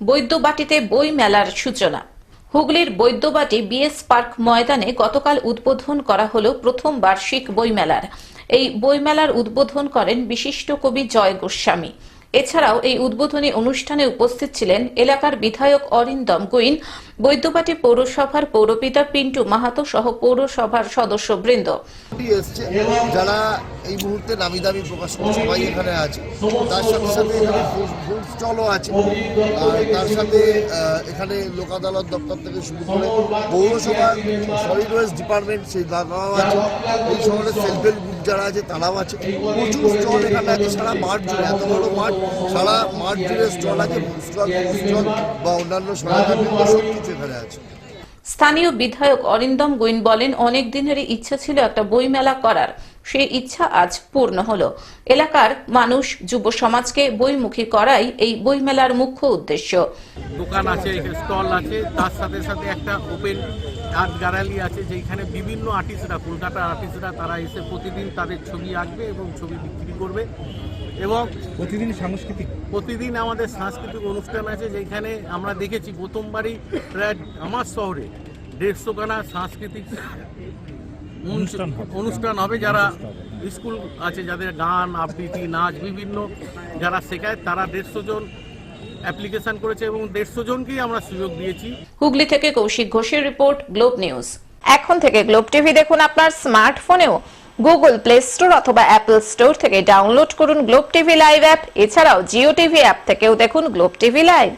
বৈদ্যবাটিতে বই মেলার সূচনা। হুগলির বৈদ্যবাটি বিএস পার্ক ময়দানে গতকাল উদ্বোধন করা হল প্রথম বার্ষিক বইমেলার এই বইমেলার উদ্বোধন করেন বিশিষ্ট কবি জয় গোস্বামী। এছাড়াও এই উদ্বোধনী অনুষ্ঠানে উপস্থিত ছিলেন এলাকার বিধায়ক অরিন্দম গুইন বৈদ্যবাটি পৌরসভার পৌরপিতা পিন্টু মাহাতো সহ পৌরসভার সদস্যবৃন্দ। পার্টি এসছে, যারা এই মুহূর্তে নামি দামি প্রকাশক সবাই এখানে আছে। তার সাথে সাথে এখানে ফুড স্টলও আছে। তার সাথে এখানে লোক আদালত দপ্তর থেকে শুরু করে পৌরসভা সলিড ওয়েস্ট ডিপার্টমেন্ট, সেই তারাও আছে। এই শহরে সেলফ হেল্প গ্রুপ যারা আছে, তারাও আছে। প্রচুর স্টল এখানে আছে, সারা মাঠ জুড়ে, এত বড় মাঠ, সারা মাঠ জুড়ে স্টল আছে ফুড স্টল বা অন্যান্য সরকার সব কিছু স্থানীয় বিধায়ক অরিন্দম গুইন বলেন, অনেক দিনেরই ইচ্ছা ছিল একটা বইমেলা করার। সেই ইচ্ছা আজ পূর্ণ হলো। এলাকার মানুষ, যুব সমাজকে বইমুখী করাই এই বইমেলার মুখ্য উদ্দেশ্য। দোকান আছে স্টল আছে তার সাথে সাথে একটা ওপেন আর্ট গ্যালারি আছে যেখানে বিভিন্ন আর্টিস্টরা কলকাতার আর্টিস্টরা তারা এসে প্রতিদিন তাদের ছবি আঁকবে এবং ছবি বিক্রি করবে। এবং প্রতিদিন সাংস্কৃতিক? প্রতিদিন আমাদের সাংস্কৃতিক অনুষ্ঠান আছে যেখানে আমরা দেখেছি প্রথমবারই প্রায় আমার শহরে দেড়শো খানা সাংস্কৃতিক অনুষ্ঠান হবে। অনুষ্ঠান হবে যারা স্কুল আছে যাদের গান আবৃত্তি নাচ বিভিন্ন যারা শেখায় তারা দেড়শো জন অ্যাপ্লিকেশন করেছে এবং দেড়শো জনকেই আমরা সুযোগ দিয়েছি। হুগলি থেকে কৌশিক ঘোষের রিপোর্ট, গ্লোব নিউজ। এখন থেকে গ্লোব টিভি দেখুন আপনার স্মার্টফোনেও। গুগল প্লে স্টোর অথবা অ্যাপল স্টোর থেকে ডাউনলোড করুন গ্লোব টিভি লাইভ অ্যাপ। এছাড়াও জিও টিভি অ্যাপ থেকেও দেখুন গ্লোব টিভি লাইভ।